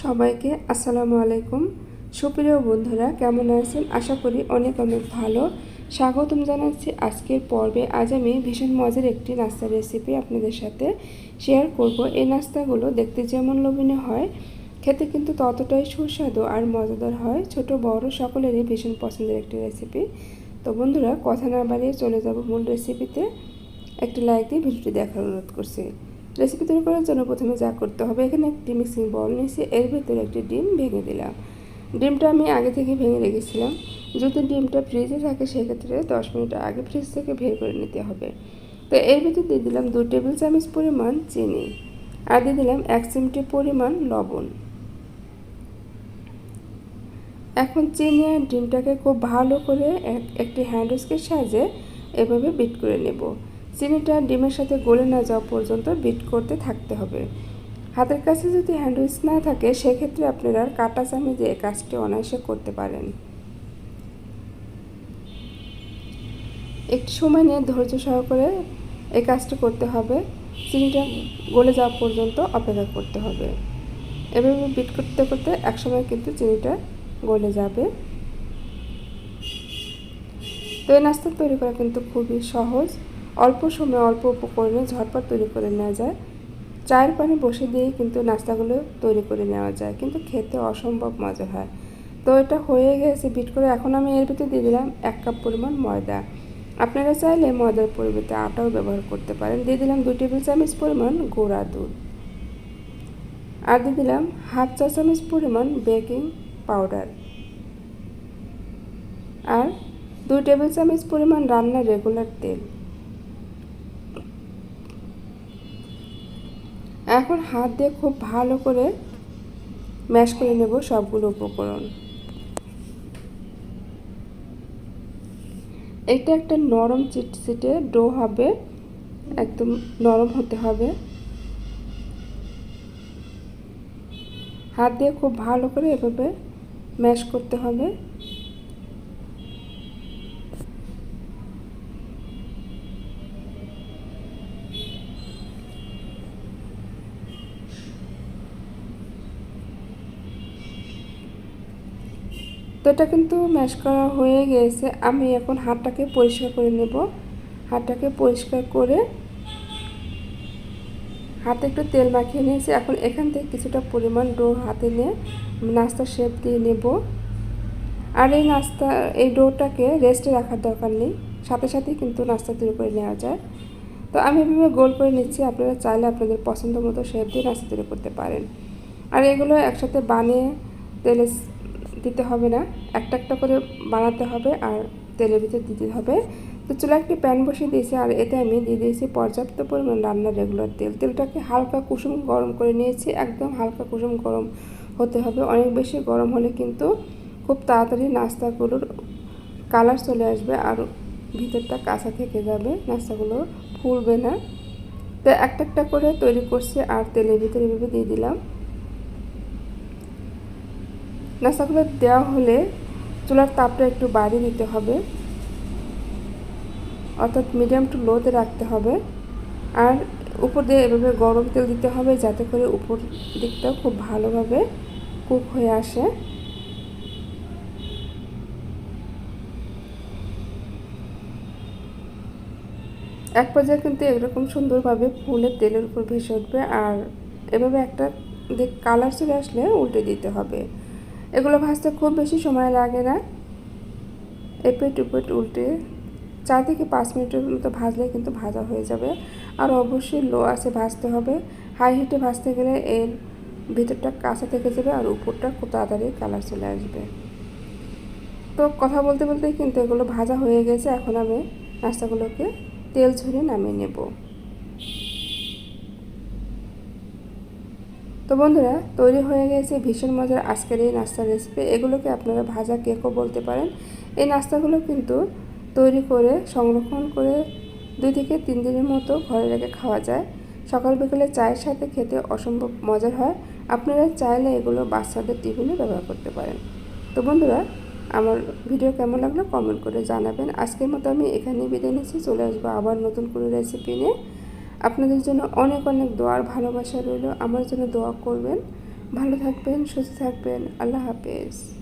সবাইকে আসসালামু আলাইকুম। সুপ্রিয় বন্ধুরা, কেমন আছেন? আশা করি অনেক অনেক ভালো। স্বাগতম জানাচ্ছি আজকের পর্বে। আজ আমি ভীষণ মজার একটি নাস্তার রেসিপি আপনাদের সাথে শেয়ার করব। এই নাস্তাগুলো দেখতে যেমন লোভনীয় হয়, খেতে কিন্তু ততটাই সুস্বাদু আর মজাদার হয়। ছোট, বড় সকলেরই ভীষণ পছন্দের একটি রেসিপি তো বন্ধুরা, কথা না বাড়িয়ে চলে যাব মূল রেসিপিতে একটি লাইক দিয়ে ভিডিওটি দেখার অনুরোধ করছি। রেসিপি তৈরি করার জন্য প্রথমে যা করতে হবে, এখানে একটি মিক্সিং বল নিয়েছি, এর ভেতরে একটি ডিম ভেঙে দিলাম। ডিমটা আমি আগে থেকে ভেঙে রেখেছিলাম। যদি ডিমটা ফ্রিজে থাকে, সেক্ষেত্রে দশ মিনিট আগে ফ্রিজ থেকে বের করে নিতে হবে। তো এর ভিতরে দিয়ে দিলাম দু টেবিল চামচ পরিমাণ চিনি আর দিয়ে দিলাম এক চিমটি পরিমাণ লবণ। এখন চিনি আর ডিমটাকে খুব ভালো করে একটি হ্যান্ড উস্কের সাহায্যে এভাবে বিট করে নেব। চিনিটা ডিমের সাথে গলে না যাওয়া পর্যন্ত বিট করতে থাকতে হবে। হাতের কাছে যদি হ্যান্ডউইচ না থাকে, সেক্ষেত্রে আপনারা কাটা চামচ দিয়ে কাজটি অনায়াসে করতে পারেন। একটু সময় নিয়ে ধৈর্য সহকারে এই কাজটি করতে হবে। চিনিটা গলে যাওয়া পর্যন্ত অপেক্ষা করতে হবে। এভাবে বিট করতে করতে একসময় কিন্তু চিনিটা গলে যাবে। তো এই নাস্তা তৈরি করা কিন্তু খুবই সহজ। অল্প সময়ে অল্প উপকরণে ঝটপট তৈরি করে নেওয়া যায়। চায়ের পানি বসে দিয়েই কিন্তু নাস্তাগুলো তৈরি করে নেওয়া যায়, কিন্তু খেতে অসম্ভব মজা হয়। তো এটা হয়ে গেছে বিট করে, এখন আমি এর ভিতরে দিয়ে দিলাম এক কাপ পরিমাণ ময়দা। আপনারা চাইলে ময়দার পরিবর্তে আটাও ব্যবহার করতে পারেন। দিয়ে দিলাম দুই টেবিল চামচ পরিমাণ গোড়া দুধ। আর দিয়ে দিলাম হাফ চা চামচ পরিমাণ বেকিং পাউডার। আর দুই টেবিল চামচ পরিমাণ রান্নার রেগুলার তেল। এখন হাত দিয়ে খুব ভালো করে ম্যাশ করে নেব সবগুলো উপকরণ। এটা একটা নরম চিটচিটে ডো হবে, একদম নরম হতে হবে। হাত দিয়ে খুব ভালো করে এভাবে ম্যাশ করতে হবে। তো এটা কিন্তু ম্যাশ করা হয়ে গিয়েছে আমি এখন হাতটাকে পরিষ্কার করে নেব। হাতটাকে পরিষ্কার করে হাতে একটু তেল মাখিয়ে নিয়েছি। এখন এখান থেকে কিছুটা পরিমাণ ডো হাতে নিয়ে নাস্তার শেপ দিয়ে নেব। আর এই নাস্তা, এই ডোটাকে রেস্টে রাখার দরকার নেই। সাথে সাথেই কিন্তু নাস্তা তৈরি করে নেওয়া যায়। তো আমি এভাবে গোল করে নিচ্ছি। আপনারা চাইলে আপনাদের পছন্দ মতো শেপ দিয়ে নাস্তা তৈরি করতে পারেন। আর এগুলো একসাথে বানিয়ে তেলে দিতে হবে না। একটা একটা করে বানাতে হবে আর তেলের ভিতরে দিতে হবে। তো চুলা একটি প্যান বসিয়ে দিয়েছি আর এতে আমি দিয়ে দিয়েছি পর্যাপ্ত পরিমাণ রান্নার রেগুলার তেল। তেলটাকে হালকা কুসুম গরম করে নিয়েছি। একদম হালকা কুসুম গরম হতে হবে। অনেক বেশি গরম হলে কিন্তু খুব তাড়াতাড়ি নাস্তাগুলোর কালার চলে আসবে আর ভিতরটা কাঁচা থেকে যাবে, নাস্তাগুলো ফুলবে না। তো একটা একটা করে তৈরি করছি আর তেলের ভিতরে এভাবে দিয়ে দিলাম। নাস্তাগুলো দেওয়া হলে চুলার তাপটা একটু বাড়িয়ে দিতে হবে। অর্থাৎ মিডিয়াম টু লোতে রাখতে হবে। আর উপর দিয়ে এভাবে গরম তেল দিতে হবে যাতে করে উপর দিকটা খুব ভালোভাবে কুক হয়ে আসে। এক পর্যায়ে কিন্তু এরকম সুন্দরভাবে ফুলে তেলের উপর ভেসে উঠবে আর এভাবে একটা দিক কালার চলে আসলে উল্টে দিতে হবে। এগুলো ভাজতে খুব বেশি সময় লাগে না। এপেট উপেট উল্টে। চার থেকে পাঁচ মিনিটের মতো ভাজলে কিন্তু ভাজা হয়ে যাবে। আর অবশ্যই লো আছে ভাজতে হবে। হাই হিটে ভাজতে গেলে এর ভিতরটা কাঁচা থেকে যাবে আর উপরটা খুব তাড়াতাড়ি কালার চলে আসবে। তো কথা বলতে বলতেই কিন্তু এগুলো ভাজা হয়ে গেছে। এখন আমি নাস্তাগুলোকে তেল ঝরিয়ে নামিয়ে নেব। তো বন্ধুরা, তৈরি হয়ে গেছে ভীষণ মজার আজকের এই নাস্তার রেসিপি এগুলোকে আপনারা ভাজা কেকও বলতে পারেন। এই নাস্তাগুলো কিন্তু তৈরি করে, সংরক্ষণ করে দুই থেকে তিন দিনের মতো ঘরে রেখে খাওয়া যায়। সকাল বিকেলে চায়ের সাথে খেতে অসম্ভব মজার হয়। আপনারা চাইলে এগুলো বাচ্চাদের টিফিনে ব্যবহার করতে পারেন। তো বন্ধুরা, আমার ভিডিও কেমন লাগল কমেন্ট করে জানাবেন। আজকের মতো আমি এখানেই বিদায় নিচ্ছি। চলে আসব আবার নতুন কোনো রেসিপি নিয়ে। আপনাদের জন্য অনেক অনেক দোয়ার ভালোবাসা রইল। আমার জন্য দোয়া করবেন। ভালো থাকবেন, সুস্থ থাকবেন। আল্লাহ হাফেজ।